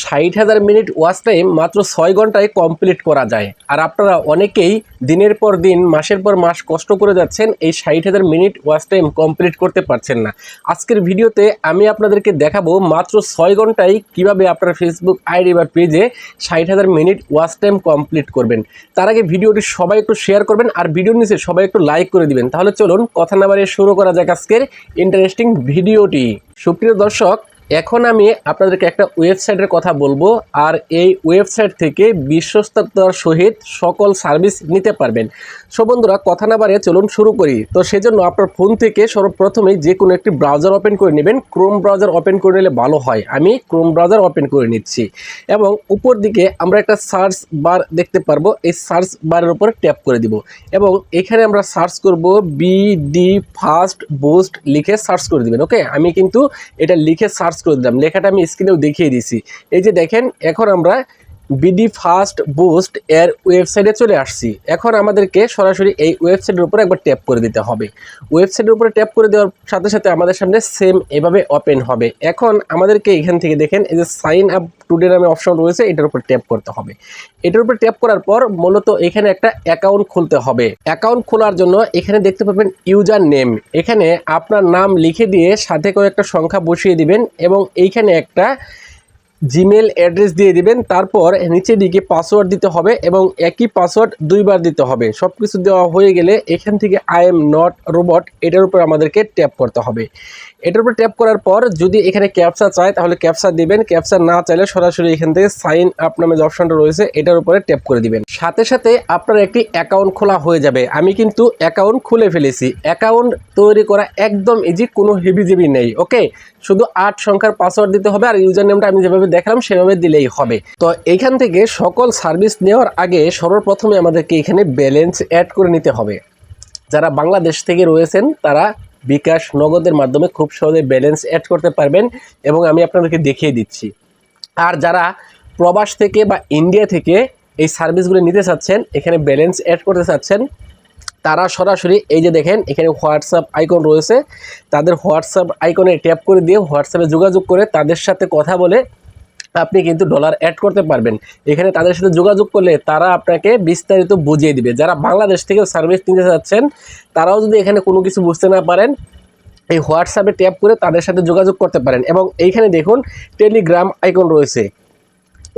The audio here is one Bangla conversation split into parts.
ষাট হাজার মিনিট ওয়াচ টাইম মাত্র ছয় ঘন্টায় কমপ্লিট করা যায়। আর আপনারা অনেকেই দিনের পর দিন, মাসের পর মাস কষ্ট করে যাচ্ছেন, এই ষাট হাজার মিনিট ওয়াচ টাইম কমপ্লিট করতে পারছেন না। আজকের ভিডিওতে আমি আপনাদেরকে দেখাবো মাত্র ছয় ঘন্টায় কীভাবে আপনার ফেসবুক আইডি বা পেজে ষাট হাজার মিনিট ওয়াচ টাইম কমপ্লিট করবেন। তার আগে ভিডিওটি সবাই একটু শেয়ার করবেন আর ভিডিওর নিচে সবাই একটু লাইক করে দিবেন। তাহলে চলুন কথা না বাড়িয়ে শুরু করা যাক আজকের ইন্টারেস্টিং ভিডিওটি। সুপ্রিয় দর্শক এখন আমি আপনাদেরকে একটা ওয়েবসাইটের কথা বলব, আর এই ওয়েবসাইট থেকে বিশ্বস্ততার সহিত সকল সার্ভিস নিতে পারবেন। সো বন্ধুরা, কথা না বাড়িয়ে চলুন শুরু করি। তো সেজন্য আপনার ফোন থেকে সর্বপ্রথমেই যে কোনো একটি ব্রাউজার ওপেন করে নেবেন। ক্রোম ব্রাউজার ওপেন করে নিলে ভালো হয়। আমি ক্রোম ব্রাউজার ওপেন করে নিচ্ছি। এবং উপর দিকে আমরা একটা সার্চ বার দেখতে পারব। এই সার্চ বারের উপর ট্যাপ করে দিব। এবং এখানে আমরা সার্চ করব বিডি ফাস্ট বুস্ট লিখে সার্চ করে দিবেন ওকে আমি কিন্তু এটা লিখে সার্চ করে দিলাম লেখাটা আমি স্ক্রিনেও দেখিয়ে দিছি। এই যে দেখেন এখন আমরা বিডি ফাস্ট বুস্ট এর ওয়েবসাইটে চলে আসছি। এখন আমাদেরকে সরাসরি এই ওয়েবসাইটের উপর একবার ট্যাপ করে দিতে হবে। ওয়েবসাইটের উপরে ট্যাপ করে দেওয়ার সাথে সাথে আমাদের সামনে সেম এভাবে ওপেন হবে। এখন আমাদেরকে এখান থেকে দেখেন, এই যে সাইন আপ টুডে নামে অপশন রয়েছে, এটার উপর ট্যাপ করতে হবে। এটার উপর ট্যাপ করার পর মূলত এখানে একটা অ্যাকাউন্ট খুলতে হবে। অ্যাকাউন্ট খোলার জন্য এখানে দেখতে পাবেন ইউজার নেম। এখানে আপনার নাম লিখে দিয়ে সাথে করে একটা সংখ্যা বসিয়ে দিবেন এবং এইখানে একটা জিমেল অ্যাড্রেস দিয়ে দিবেন, তারপর নিচে দিকে পাসওয়ার্ড দিতে হবে এবং একই পাসওয়ার্ড দুইবার দিতে হবে। সব কিছু দেওয়া হয়ে গেলে এখান থেকে আই এম নট রোবট এটার উপর আমাদেরকে ট্যাপ করতে হবে। এটার উপর ট্যাপ করার পর যদি এখানে ক্যাপসা চায়, তাহলে ক্যাপসা দিবেন। ক্যাপসা না চাইলে সরাসরি এখান থেকে সাইন আপ নামে যে অপশনটা রয়েছে, এটার উপরে ট্যাপ করে দিবেন। সাথে সাথে আপনার একটি অ্যাকাউন্ট খোলা হয়ে যাবে। আমি কিন্তু অ্যাকাউন্ট খুলে ফেলেছি। অ্যাকাউন্ট তৈরি করা একদম ইজি কোনো হেবিজেবি নেই ওকে শুধু আট সংখ্যার পাসওয়ার্ড দিতে হবে আর ইউজার নেমটা আমি যেভাবে দেখালাম সেভাবে দিলেই হবে। তো এইখান থেকে সকল সার্ভিস নেওয়ার আগে সর্বপ্রথমে আমাদেরকে এখানে ব্যালেন্স অ্যাড করে নিতে হবে। যারা বাংলাদেশ থেকে রয়েছেন, তারা বিকাশ নগদের মাধ্যমে খুব সহজে ব্যালেন্স অ্যাড করতে পারবেন এবং আমি আপনাদেরকে দেখিয়ে দিচ্ছি। আর যারা প্রবাস থেকে বা ইন্ডিয়া থেকে এই সার্ভিসগুলো নিতে চাচ্ছেন, এখানে ব্যালেন্স অ্যাড করতে চাচ্ছেন, তারা সরাসরি এই যে দেখেন, এখানে হোয়াটসঅ্যাপ আইকন রয়েছে। তাদের হোয়াটসঅ্যাপ আইকনে ট্যাপ করে দিয়ে হোয়াটসঅ্যাপে যোগাযোগ করে তাদের সাথে কথা বলে আপনি কিন্তু ডলার অ্যাড করতে পারবেন। এখানে তাদের সাথে যোগাযোগ করলে তারা আপনাকে বিস্তারিত বুঝিয়ে দিবে। যারা বাংলাদেশ থেকে সার্ভিস নিতে চাচ্ছেন তারাও যদি এখানে কোনো কিছু বুঝতে না পারেন, এই হোয়াটসঅ্যাপে ট্যাপ করে তাদের সাথে যোগাযোগ করতে পারেন। এবং এইখানে দেখুন টেলিগ্রাম আইকন রয়েছে।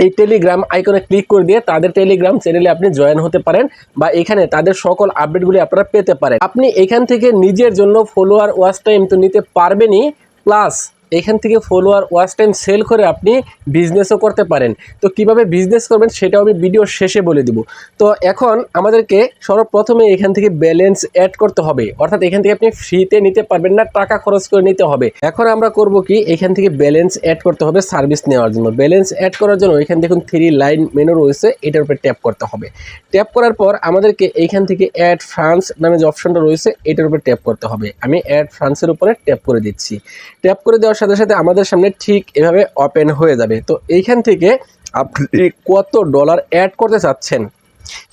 এই টেলিগ্রাম আইকনে ক্লিক করে দিয়ে তাদের টেলিগ্রাম চ্যানেলে আপনি জয়েন হতে পারেন বা এখানে তাদের সকল আপডেটগুলি আপনারা পেতে পারেন। আপনি এখান থেকে নিজের জন্য ফলোয়ার ওয়াচ টাইম তো নিতে পারবেনই প্লাস এখান থেকে ফলোয়ার ওয়াচ টাইম সেল করে আপনি বিজনেসও করতে পারেন। তো কীভাবে বিজনেস করবেন সেটাও আমি ভিডিও শেষে বলে দিব। তো এখন আমাদেরকে সর্বপ্রথমে এখান থেকে ব্যালেন্স অ্যাড করতে হবে। অর্থাৎ এখান থেকে আপনি ফ্রিতে নিতে পারবেন না, টাকা খরচ করে নিতে হবে। এখন আমরা করব কি, এখান থেকে ব্যালেন্স অ্যাড করতে হবে সার্ভিস নেওয়ার জন্য। ব্যালেন্স অ্যাড করার জন্য এখান দেখুন থ্রি লাইন মেনু রয়েছে, এটার উপরে ট্যাপ করতে হবে। ট্যাপ করার পর আমাদেরকে এইখান থেকে অ্যাড ফ্রান্স নামে যে অপশনটা রয়েছে, এটার উপরে ট্যাপ করতে হবে। আমি অ্যাড ফ্রান্সের উপরে ট্যাপ করে দিচ্ছি। ট্যাপ করে দেওয়ার সাথে সাথে আমাদের সামনে ঠিক এভাবে ওপেন হয়ে যাবে। তো এইখান থেকে আপনি কত ডলার অ্যাড করতে চাচ্ছেন,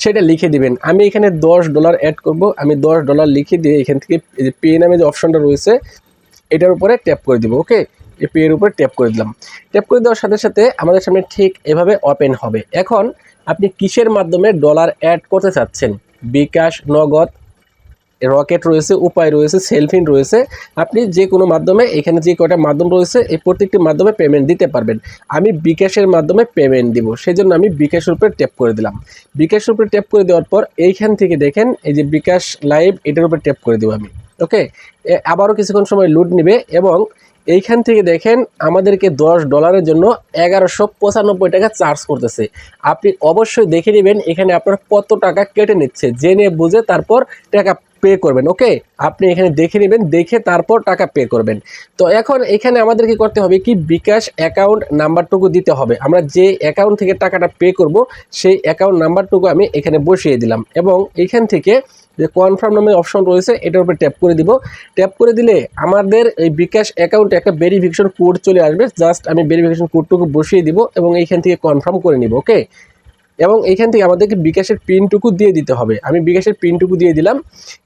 সেটা লিখে দিবেন। আমি এখানে দশ ডলার অ্যাড করব। আমি দশ ডলার লিখে দিয়ে এখান থেকে পে নামে যে অপশনটা রয়েছে, এটার উপরে ট্যাপ করে দিব ওকে এই পে এর উপরে ট্যাপ করে দিলাম। ট্যাপ করে দেওয়ার সাথে সাথে আমাদের সামনে ঠিক এভাবে ওপেন হবে। এখন আপনি কিসের মাধ্যমে ডলার অ্যাড করতে চাচ্ছেন? বিকাশ, নগদ রকেট রয়েছে, উপায় রয়েছে, সেলফিন রয়েছে, আপনি যে কোনো মাধ্যমে এখানে যে কয়টা মাধ্যম রয়েছে, এই প্রত্যেকটি মাধ্যমে পেমেন্ট দিতে পারবেন। আমি বিকাশের মাধ্যমে পেমেন্ট দিব সেই জন্য আমি বিকাশের উপরে ট্যাপ করে দিলাম। বিকাশের উপরে ট্যাপ করে দেওয়ার পর এইখান থেকে দেখেন, এই যে বিকাশ লাইভ এটার উপরে ট্যাপ করে দেবো আমি। ওকে আবারও কিছুক্ষণ সময় লুট নেবে এবং এইখান থেকে দেখেন, আমাদেরকে দশ ডলারের জন্য এগারোশো পঁচানব্বই টাকা চার্জ করতেছে। আপনি অবশ্যই দেখে নেবেন, এখানে আপনার কত টাকা কেটে নিচ্ছে। জেনে বুঝে তারপর টাকা পে করবেন ওকে আপনি এখানে দেখে নেবেন, দেখে তারপর টাকা পে করবেন। তো এখন এখানে আমাদের কি করতে হবে কি? বিকাশ অ্যাকাউন্ট নাম্বারটুকু দিতে হবে। আমরা যে অ্যাকাউন্ট থেকে টাকাটা পে করব, সেই অ্যাকাউন্ট নাম্বারটুকু আমি এখানে বসিয়ে দিলাম। এবং এইখান থেকে যে কনফার্ম নামে অপশন রয়েছে, এটার উপরে ট্যাপ করে দিব। ট্যাপ করে দিলে আমাদের এই বিকাশ অ্যাকাউন্টে একটা ভেরিফিকেশন কোড চলে আসবে। জাস্ট আমি ভেরিফিকেশন কোডটুকু বসিয়ে দিব এবং এইখান থেকে কনফার্ম করে নিব ওকে এবং এইখান থেকে আমাদেরকে বিকাশের পিনটুকু দিয়ে দিতে হবে। আমি বিকাশের পিনটুকু দিয়ে দিলাম।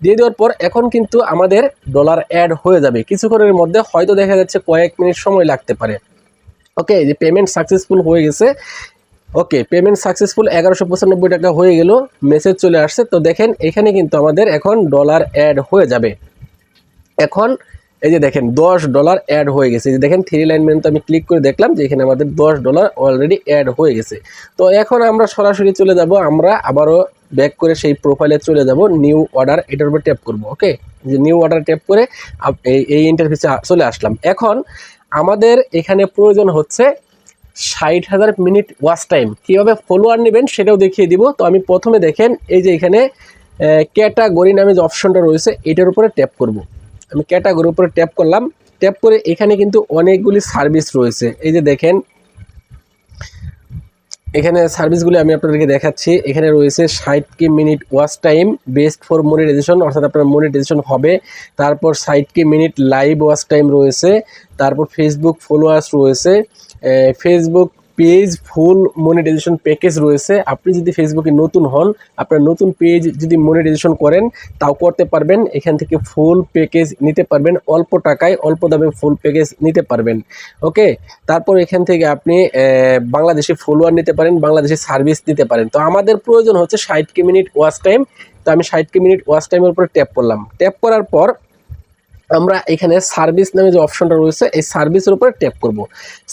দিয়ে দেওয়ার পর এখন কিন্তু আমাদের ডলার অ্যাড হয়ে যাবে। কিছুক্ষণের মধ্যে হয়তো দেখা যাচ্ছে কয়েক মিনিট সময় লাগতে পারে। ওকে যে পেমেন্ট সাকসেসফুল হয়ে গেছে। ওকে পেমেন্ট সাকসেসফুল এগারোশো পঁচানব্বই টাকা হয়ে গেল। মেসেজ চলে আসছে। তো দেখেন, এখানে কিন্তু আমাদের এখন ডলার অ্যাড হয়ে যাবে। এখন এই যে দেখেন, দশ ডলার অ্যাড হয়ে গেছে। এই যে দেখেন থ্রি লাইন মেনু আমি ক্লিক করে দেখলাম যে এখানে আমাদের দশ ডলার অলরেডি অ্যাড হয়ে গেছে। তো এখন আমরা সরাসরি চলে যাব, আমরা আবারও ব্যাক করে সেই প্রোফাইলে চলে যাব নিউ অর্ডার এটার উপর ট্যাপ করব ওকে যে নিউ অর্ডার ট্যাপ করে এই ইন্টারফেসে চলে আসলাম। এখন আমাদের এখানে প্রয়োজন হচ্ছে ষাট হাজার মিনিট ওয়াচ টাইম কীভাবে ফলোয়ার নেবেন সেটাও দেখিয়ে দিব। তো আমি প্রথমে দেখেন, এই যে এখানে ক্যাটাগরি নামে যে অপশনটা রয়েছে, এটার উপরে ট্যাপ করব। আমি ক্যাটাগরির উপরে ট্যাপ করলাম ট্যাপ করে এখানে কিন্তু অনেকগুলি সার্ভিস রয়েছে। এই যে দেখেন, এখানে সার্ভিসগুলি আমি আপনাদেরকে দেখাচ্ছি। এখানে রয়েছে ষাট কি minute watch time best for monetization অর্থাৎ আপনার মনিটাইজেশন হবে। তারপর ষাট কি মিনিট লাইভ ওয়াচ টাইম রয়েছে। তারপর ফেসবুক ফলোয়ার্স রয়েছে। Facebook page full monetization package রয়েছে। আপনি যদি ফেসবুকে নতুন হন, আপনার নতুন পেজ যদি মনিটাইজেশন করেন, তাও করতে পারবেন। এখান থেকে ফুল প্যাকেজ নিতে পারবেন। অল্প টাকায় অল্প দামে ফুল প্যাকেজ নিতে পারবেন। ওকে তারপর এখান থেকে আপনি বাংলাদেশে ফলোয়ার নিতে পারেন, বাংলাদেশি সার্ভিস দিতে পারেন। তো আমাদের প্রয়োজন হচ্ছে ষাট কে মিনিট ওয়াচ টাইম তো আমি ষাট কে মিনিট ওয়াচ টাইমের উপরে ট্যাপ করলাম। ট্যাপ করার পর আমরা এখানে সার্ভিস নামে যে অপশনটা রয়েছে, এই সার্ভিসের উপরে ট্যাপ করব।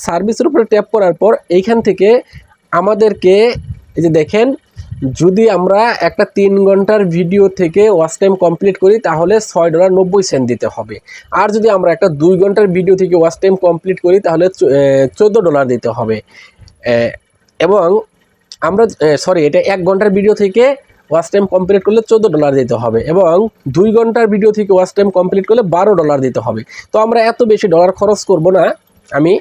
সার্ভিসের উপরে ট্যাপ করার পর এইখান থেকে আমাদেরকে, এই যে দেখেন, যদি আমরা একটা তিন ঘণ্টার ভিডিও থেকে ওয়াচ টাইম কমপ্লিট করি, তাহলে ছয় ডলার নব্বই সেন্ট দিতে হবে। আর যদি আমরা একটা দুই ঘণ্টার ভিডিও থেকে ওয়াচ টাইম কমপ্লিট করি, তাহলে চোদ্দ ডলার দিতে হবে। এবং আমরা সরি এটা এক ঘণ্টার ভিডিও থেকে ওয়াচ টাইম কমপ্লিট করলে চোদ্দ ডলার দিতে হবে এবং দুই ঘণ্টার ভিডিও থেকে ওয়াচ টাইম কমপ্লিট করলে বারো ডলার দিতে হবে। তো আমরা এত বেশি ডলার খরচ করব না। আমি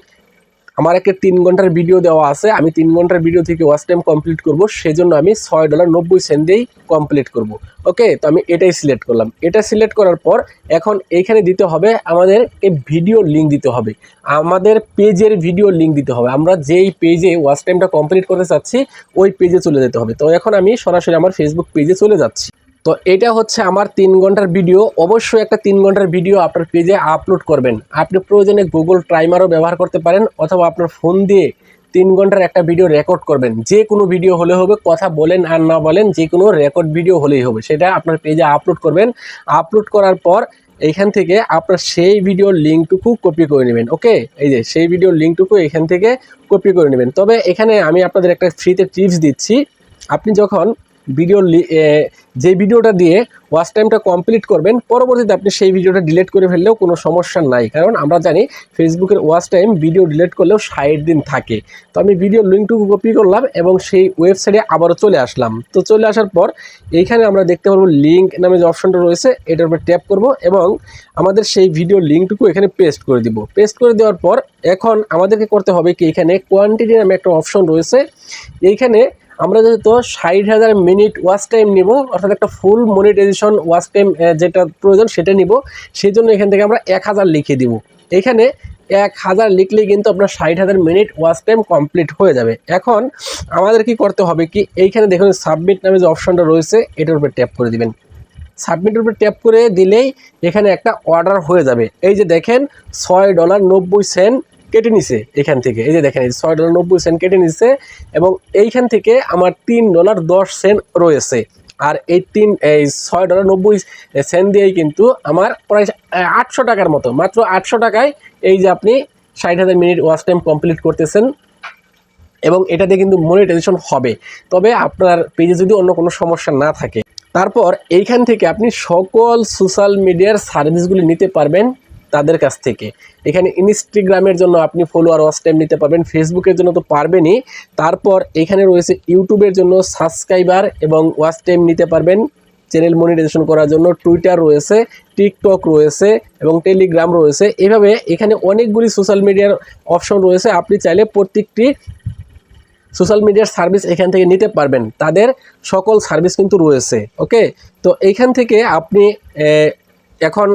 আমার একটা তিন ঘণ্টার ভিডিও দেওয়া আছে, আমি তিন ঘণ্টার ভিডিও থেকে ওয়াচ টাইম কমপ্লিট করব, সেজন্য আমি ছয় ডলার নব্বই সেন্ট দিয়েই কমপ্লিট করব। ওকে তো আমি এটাই সিলেক্ট করলাম। এটা সিলেক্ট করার পর এখন এইখানে দিতে হবে, আমাদের এই ভিডিও লিঙ্ক দিতে হবে। আমাদের পেজের ভিডিও লিঙ্ক দিতে হবে। আমরা যেই পেজে ওয়াচ টাইমটা কমপ্লিট করতে চাচ্ছি, ওই পেজে চলে যেতে হবে। তো এখন আমি সরাসরি আমার ফেসবুক পেজে চলে যাচ্ছি। তো এটা হচ্ছে আমার তিন ঘণ্টার ভিডিও। অবশ্যই একটা তিন ঘণ্টার ভিডিও আপনার পেজে আপলোড করবেন। আপনি প্রয়োজনে গুগল ট্রাইমারও ব্যবহার করতে পারেন অথবা আপনার ফোন দিয়ে তিন ঘণ্টার একটা ভিডিও রেকর্ড করবেন। যে কোনো ভিডিও হলে হবে, কথা বলেন আর না বলেন, যে কোনো রেকর্ড ভিডিও হলেই হবে। সেটা আপনার পেজে আপলোড করবেন। আপলোড করার পর এইখান থেকে আপনার সেই ভিডিওর লিঙ্কটুকু কপি করে নেবেন ওকে এই যে সেই ভিডিওর লিঙ্কটুকু এখান থেকে কপি করে নেবেন। তবে এখানে আমি আপনাদের একটা ফ্রিতে টিপস দিচ্ছি। আপনি যখন ভিডিও যে ভিডিওটা দিয়ে ওয়াচ টাইমটা কমপ্লিট করবেন, পরবর্তীতে আপনি সেই ভিডিওটা ডিলিট করে ফেললেও কোনো সমস্যা নাই। কারণ আমরা জানি ফেসবুকের ওয়াচ টাইম ভিডিও ডিলিট করলেও ষাট দিন থাকে। তো আমি ভিডিও লিঙ্কটুকু কপি করলাম এবং সেই ওয়েবসাইটে আবারও চলে আসলাম। তো চলে আসার পর এইখানে আমরা দেখতে পারব লিঙ্ক নামে যে অপশনটা রয়েছে, এটার উপর ট্যাপ করব এবং আমাদের সেই ভিডিও লিঙ্কটুকু এখানে পেস্ট করে দিব। পেস্ট করে দেওয়ার পর এখন আমাদেরকে করতে হবে কি, এখানে কোয়ান্টিটি নামে একটা অপশন রয়েছে। এইখানে আমরা যেহেতু ষাট হাজার মিনিট ওয়াচ টাইম নিব, অর্থাৎ একটা ফুল মনিটাইজেশন ওয়াচ টাইম যেটা প্রয়োজন সেটা নিব সেই জন্য এখান থেকে আমরা এক হাজার লিখে দিব। এখানে এক হাজার লিখলেই কিন্তু আপনার ষাট হাজার মিনিট ওয়াচ টাইম কমপ্লিট হয়ে যাবে। এখন আমাদের কি করতে হবে কি, এইখানে দেখুন সাবমিট নামে যে অপশনটা রয়েছে, এটার উপরে ট্যাপ করে দিবেন। সাবমিটের উপরে ট্যাপ করে দিলেই এখানে একটা অর্ডার হয়ে যাবে। এই যে দেখেন, ছয় ডলার নব্বই সেন্ট কেটে নিছে এখান থেকে। এই যে দেখেন, এই ছয় ডলার নব্বই সেন্ট কেটে নিছে এবং এইখান থেকে আমার তিন ডলার দশ সেন্ট রয়েছে। আর এই তিন, এই ছয় ডলার নব্বই সেন্ট দিয়েই কিন্তু আমার প্রায় আটশো টাকার মতো, মাত্র আটশো টাকায় এই যে আপনি ষাট হাজার মিনিট ওয়াচ টাইম কমপ্লিট করতেছেন এবং এটাতে কিন্তু মনিটাইজেশন হবে। তবে আপনার পেজে যদি অন্য কোনো সমস্যা না থাকে, তারপর এইখান থেকে আপনি সকল সোশ্যাল মিডিয়ার সার্ভিসগুলি নিতে পারবেন। তাদের কাছ থেকে। এখানে ইনস্টাগ্রামের জন্য আপনি ফলোয়ার ওয়াচ টাইম নিতে পারবেন ফেসবুকের জন্য তো পারবেনই। তারপর এখানে রয়েছে ইউটিউবের জন্য সাবস্ক্রাইবার এবং ওয়াচ টাইম নিতে পারবেন চ্যানেল মনিটাইজেশন করার জন্য। টুইটার রয়েছে টিকটক রয়েছে এবং টেলিগ্রাম রয়েছে। এভাবে এখানে অনেকগুলি সোশ্যাল মিডিয়ার অপশন রয়েছে। আপনি চাইলে প্রত্যেকটি সোশ্যাল মিডিয়ার সার্ভিস এখান থেকে নিতে পারবেন। তাদের সকল সার্ভিস কিন্তু রয়েছে ওকে তো এইখান থেকে আপনি এখন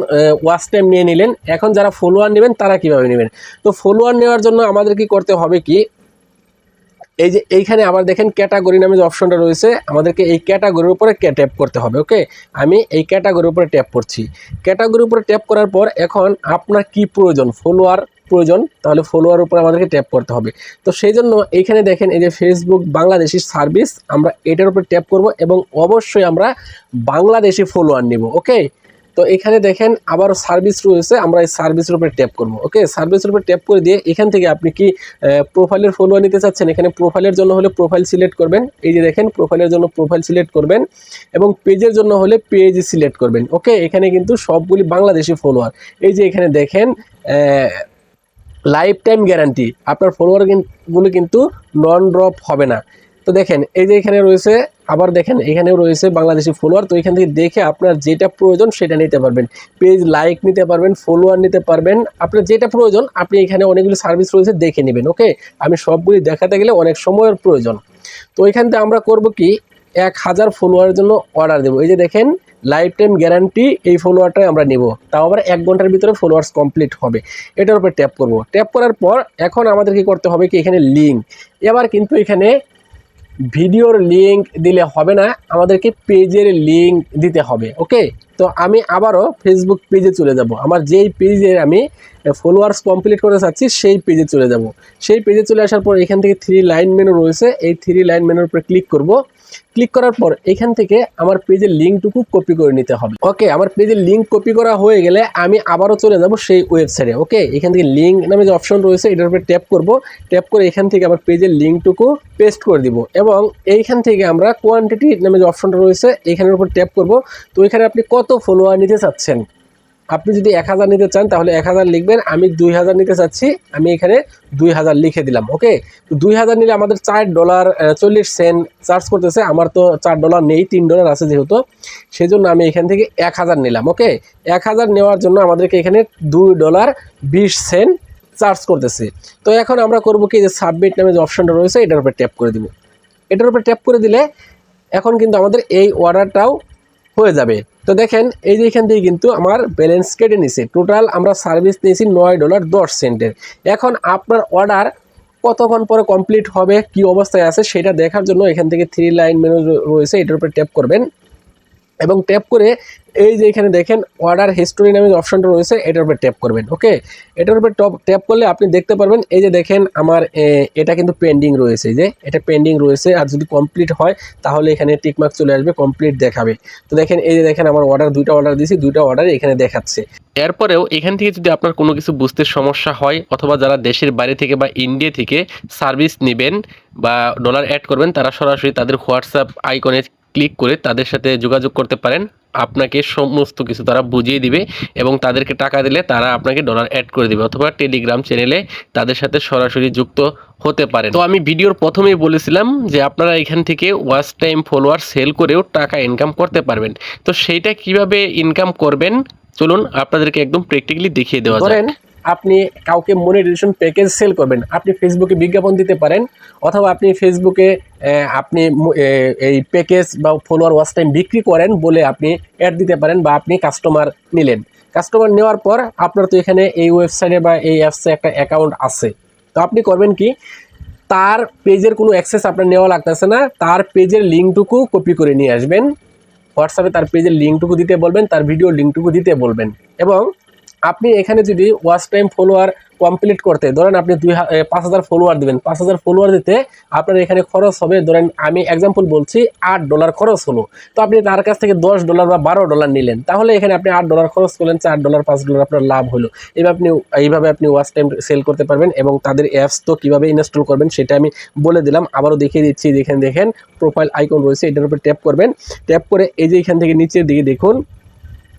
ওয়াচ টাইম নিয়ে নিলেন। এখন যারা ফলোয়ার নেবেন, তারা কীভাবে নেবেন? তো ফলোয়ার নেওয়ার জন্য আমাদের কি করতে হবে কি? এই যে এইখানে আবার দেখেন ক্যাটাগরি নামে যে অপশনটা রয়েছে, আমাদেরকে এই ক্যাটাগরির উপরে ট্যাপ করতে হবে ওকে আমি এই ক্যাটাগরির উপরে ট্যাপ করছি। ক্যাটাগরির উপরে ট্যাপ করার পর এখন আপনার কি প্রয়োজন? ফলোয়ার প্রয়োজন, তাহলে ফলোয়ার উপর আমাদেরকে ট্যাপ করতে হবে। তো সেই জন্য এইখানে দেখেন এই যে ফেসবুক বাংলাদেশি সার্ভিস আমরা এটার উপর ট্যাপ করব এবং অবশ্যই আমরা বাংলাদেশি ফলোয়ার নিব ওকে তো এখানে দেখেন আবার সার্ভিস রয়েছে, আমরা এই সার্ভিসের উপরে ট্যাপ করব ওকে সার্ভিসের উপরে ট্যাপ করে দিয়ে এখান থেকে আপনি কি প্রোফাইলের ফলোয়ার নিতে চাচ্ছেন? এখানে প্রোফাইলের জন্য হলে প্রোফাইল সিলেক্ট করবেন, এই যে দেখেন প্রোফাইলের জন্য প্রোফাইল সিলেক্ট করবেন, এবং পেজের জন্য হলে পেজ সিলেক্ট করবেন ওকে এখানে কিন্তু সবগুলি বাংলাদেশি ফলোয়ার এই যে এখানে দেখেন লাইফ টাইম গ্যারান্টি আপনার ফলোয়ারগুলো কিন্তু নন ড্রপ হবে না। তো দেখেন, এই যে এখানে রয়েছে আবার দেখেন, এখানেও রয়েছে বাংলাদেশি ফলোয়ার তো এখান থেকে দেখে আপনার যেটা প্রয়োজন সেটা নিতে পারবেন। পেজ লাইক নিতে পারবেন ফলোয়ার নিতে পারবেন। আপনার যেটা প্রয়োজন, আপনি এখানে অনেকগুলো সার্ভিস রয়েছে, দেখে নেবেন ওকে আমি সবগুলি দেখাতে গেলে অনেক সময়ের প্রয়োজন। তো এখান থেকে আমরা করব কি? এক হাজার ফলোয়ারের জন্য অর্ডার দেবো। এই যে দেখেন লাইফ টাইম গ্যারান্টি এই ফলোয়ারটাই আমরা নেব। তাও আবার এক ঘণ্টার ভিতরে ফলোয়ার্স কমপ্লিট হবে। এটার উপর ট্যাপ করব। ট্যাপ করার পর এখন আমাদের কি করতে হবে কি? এখানে লিঙ্ক এবার কিন্তু এখানে ভিডিওর লিঙ্ক দিলে হবে না, আমাদেরকে পেজের লিঙ্ক দিতে হবে ওকে তো আমি আবারও ফেসবুক পেজে চলে যাব। আমার যেই পেজে আমি ফলোয়ার্স কমপ্লিট করতে চাচ্ছি, সেই পেজে চলে যাব। সেই পেজে চলে আসার পর এখান থেকে থ্রি লাইন মেনু রয়েছে, এই থ্রি লাইন মেনুর উপরে ক্লিক করব। ক্লিক করার পর এখান থেকে আমার পেজের লিঙ্কটুকু কপি করে নিতে হবে। ওকে আমার পেজের লিঙ্ক কপি করা হয়ে গেলে আমি আবারও চলে যাব সেই ওয়েবসাইটে ওকে এখান থেকে লিঙ্ক নামে যে অপশন রয়েছে, এটার উপরে ট্যাপ করব। ট্যাপ করে এখান থেকে আমার পেজের লিঙ্কটুকু পেস্ট করে দিব এবং এইখান থেকে আমরা কোয়ান্টিটি নামে যে অপশনটা রয়েছে, এখানের উপর ট্যাপ করব। তো এখানে আপনি কত ফলোয়ার নিতে চাচ্ছেন? আপনি যদি এক হাজার নিতে চান, তাহলে এক হাজার লিখবেন। আমি দুই হাজার নিতে চাচ্ছি। আমি এখানে দুই হাজার লিখে দিলাম, ওকে? তো দুই হাজার নিলে আমাদের চার ডলার চল্লিশ সেন্ট চার্জ করতেছে। আমার তো চার ডলার নেই, তিন ডলার আছে যেহেতু। সেই জন্য আমি এখান থেকে এক হাজার নিলাম, ওকে? এক হাজার নেওয়ার জন্য আমাদেরকে এখানে দুই ডলার বিশ সেন্ট চার্জ করতেছে। তো এখন আমরা করব কি? যে সাবমিট নামে যে অপশনটা রয়েছে, এটার উপরে ট্যাপ করে দিব। এটার উপরে ট্যাপ করে দিলে এখন কিন্তু আমাদের এই অর্ডারটাও হয়ে যাবে। তো দেখেন, এই যে এখান থেকে কিন্তু আমার ব্যালেন্স কেটে নিছে। টোটাল আমরা সার্ভিস নিয়েছি নয় ডলার দশ সেন্টের এখন আপনার অর্ডার কতক্ষণ পরে কমপ্লিট হবে, কি অবস্থায় আছে, সেটা দেখার জন্য এখান থেকে থ্রি লাইন মেনু রয়েছে, এটার উপরে ট্যাপ করবেন। এবং ট্যাপ করে এই যে এখানে দেখেন অর্ডার হিস্টোরি নামে যে অপশনটা রয়েছে, এটার উপরে ট্যাপ করবেন ওকে এটার উপরে টপ ট্যাপ করলে আপনি দেখতে পারবেন, এই যে দেখেন আমার এটা কিন্তু পেন্ডিং রয়েছে যে এটা পেন্ডিং রয়েছে, আর যদি কমপ্লিট হয়, তাহলে এখানে টিকমার্ক চলে আসবে কমপ্লিট দেখাবে। তো দেখেন, এই যে দেখেন আমার অর্ডার দুইটা অর্ডার দিয়েছি, দুইটা অর্ডার এখানে দেখাচ্ছে। এরপরেও এখান থেকে যদি আপনার কোনো কিছু বুঝতে সমস্যা হয়, অথবা যারা দেশের বাইরে থেকে বা ইন্ডিয়া থেকে সার্ভিস নেবেন বা ডলার অ্যাড করবেন, তারা সরাসরি তাদের হোয়াটসঅ্যাপ আইকনে ক্লিক করে তাদের সাথে যোগাযোগ করতে পারেন। আপনাকে সমস্ত কিছু তারা বুঝিয়ে দিবে এবং তাদেরকে টাকা দিলে তারা আপনাকে ডলার অ্যাড করে দিবে অথবা টেলিগ্রাম চ্যানেলে তাদের সাথে সরাসরি যুক্ত হতে পারেন। তো আমি ভিডিওর প্রথমেই বলেছিলাম যে আপনারা এখান থেকে ওয়াচ টাইম ফলোয়ার সেল করেও টাকা ইনকাম করতে পারবেন। তো সেইটা কীভাবে ইনকাম করবেন? চলুন আপনাদেরকে একদম প্র্যাকটিক্যালি দেখিয়ে দেওয়া ধরেন আপনি কাউকে মনিটাইজেশন প্যাকেজ সেল করবেন, আপনি ফেসবুকে বিজ্ঞাপন দিতে পারেন, অথবা আপনি ফেসবুকে আপনি এই প্যাকেজ বা ফলোয়ার ওয়াচ টাইম বিক্রি করেন বলে আপনি অ্যাড দিতে পারেন বা আপনি কাস্টমার নিলেন। কাস্টমার নেওয়ার পর আপনার তো এখানে এই ওয়েবসাইটে বা এই অ্যাপসে একটা অ্যাকাউন্ট আছে। তো আপনি করবেন কি, তার পেজের কোনো অ্যাক্সেস আপনার নেওয়া লাগতেছে না, তার পেজের লিঙ্কটুকু কপি করে নিয়ে আসবেন। হোয়াটসঅ্যাপে তার পেজের লিঙ্কটুকু দিতে বলবেন, তার ভিডিও লিঙ্কটুকু দিতে বলবেন। এবং আপনি এখানে যদি ওয়াচ টাইম ফলোয়ার কমপ্লিট করতে, ধরেন আপনি দুই পাঁচ হাজার ফলোয়ার দিবেন, পাঁচ হাজার ফলোয়ার দিতে আপনার এখানে খরচ হবে, ধরেন আমি এক্সাম্পল বলছি, আট ডলার খরচ হলো। তো আপনি তার কাছ থেকে দশ ডলার বা বারো ডলার নিলেন, তাহলে এখানে আপনি আট ডলার খরচ করলেন, চার ডলার পাঁচ ডলার আপনার লাভ হলো। এইভাবে আপনি এইভাবে আপনি ওয়াচ টাইম সেল করতে পারবেন এবং তাদের অ্যাপস তো কীভাবে ইনস্টল করবেন সেটা আমি বলে দিলাম। আবারও দেখিয়ে দিচ্ছি যেখানে দেখেন প্রোফাইল আইকন রয়েছে, এটার উপর ট্যাপ করবেন। ট্যাপ করে এই যে এখান থেকে নিচের দিকে দেখুন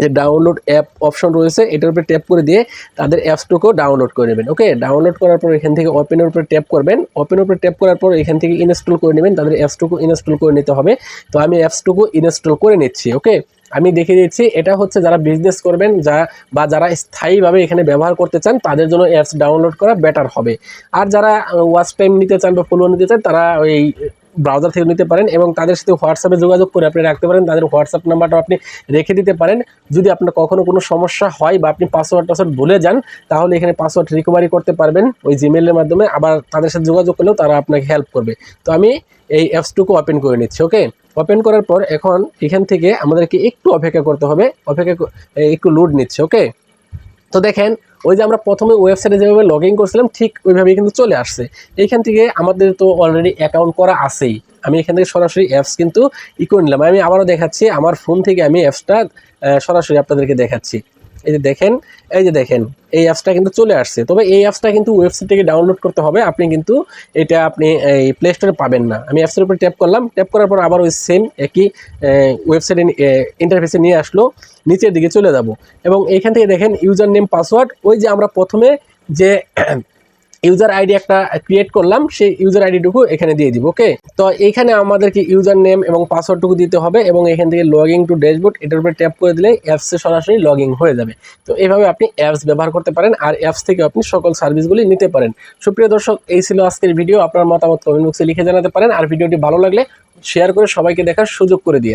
যে ডাউনলোড অ্যাপ অপশন রয়েছে, এটার উপরে ট্যাপ করে দিয়ে তাদের অ্যাপসটুকু ডাউনলোড করে নেবেন ওকে ডাউনলোড করার পর এখান থেকে ওপেনের উপরে ট্যাপ করবেন ওপেনের উপরে ট্যাপ করার পর এখান থেকে ইনস্টল করে নেবেন, তাদের অ্যাপসটুকু ইনস্টল করে নিতে হবে। তো আমি অ্যাপসটুকু ইনস্টল করে নিচ্ছি ওকে আমি দেখিয়ে দিচ্ছি, এটা হচ্ছে যারা বিজনেস করবেন, যা বা যারা স্থায়ীভাবে এখানে ব্যবহার করতে চান, তাদের জন্য অ্যাপস ডাউনলোড করা বেটার হবে। আর যারা ওয়াচ টাইম নিতে চান বা ফলো নিতে চান, তারা ওই ব্রাউজার থেকে নিতে পারেন এবং তাদের সাথে হোয়াটসঅ্যাপে যোগাযোগ করে আপনি রাখতে পারেন। তাদের হোয়াটসঅ্যাপ নাম্বারটা আপনি রেখে দিতে পারেন। যদি আপনার কখনো কোনো সমস্যা হয় বা আপনি পাসওয়ার্ড টাসওয়ার্ড ভুলে যান, তাহলে এখানে পাসওয়ার্ড রিকভারি করতে পারবেন ওই জিমেলের মাধ্যমে। আবার তাদের সাথে যোগাযোগ করলেও তারা আপনাকে হেল্প করবে। তো আমি এই অ্যাপসটুকু ওপেন করে নিচ্ছি ওকে ওপেন করার পর এখন এখান থেকে আমাদেরকে একটু অপেক্ষা করতে হবে। অপেক্ষা একটু লোড নিচ্ছে ওকে তো দেখেন ওই যে আমরা প্রথমে ওয়েবসাইটে যেভাবে লগ ইন করছিলাম, ঠিক ওইভাবেই কিন্তু চলে আসছে। এইখান থেকে আমাদের তো অলরেডি অ্যাকাউন্ট করা আছেই। আমি এখান থেকে সরাসরি অ্যাপস কিন্তু ই করে নিলাম। আমি আবারও দেখাচ্ছি, আমার ফোন থেকে আমি অ্যাপসটা সরাসরি আপনাদেরকে দেখাচ্ছি। এই যে দেখেন, এই যে দেখেন, এই অ্যাপসটা কিন্তু চলে আসছে। তবে এই অ্যাপসটা কিন্তু ওয়েবসাইট থেকে ডাউনলোড করতে হবে। আপনি কিন্তু এটা আপনি, এই প্লে স্টোরে পাবেন না। আমি অ্যাপসের উপরে ট্যাপ করলাম। ট্যাপ করার পর আবার ওই সেম একই ওয়েবসাইটে ইন্টারফেসে নিয়ে আসলো। নিচের দিকে চলে যাব। এবং এইখান থেকে দেখেন ইউজার নেম পাসওয়ার্ড ওই যে আমরা প্রথমে যে ইউজার আইডি একটা ক্রিয়েট করলাম, সেই ইউজার আইডিটুকু এখানে দিয়ে দিব ওকে তো এইখানে আমাদেরকে ইউজার নেম এবং পাসওয়ার্ডটুকু দিতে হবে এবং এখান থেকে লগ ইন টু ড্যাশবোর্ড এটার উপরে ট্যাপ করে দিলে অ্যাপসে সরাসরি লগ হয়ে যাবে। তো এইভাবে আপনি অ্যাপস ব্যবহার করতে পারেন আর অ্যাপস থেকে আপনি সকল সার্ভিসগুলি নিতে পারেন। সুপ্রিয় দর্শক, এই ছিল আজকের ভিডিও আপনার মতামত কমেন্ট বক্সে লিখে জানাতে পারেন। আর ভিডিওটি ভালো লাগলে শেয়ার করে সবাইকে দেখার সুযোগ করে দিয়ে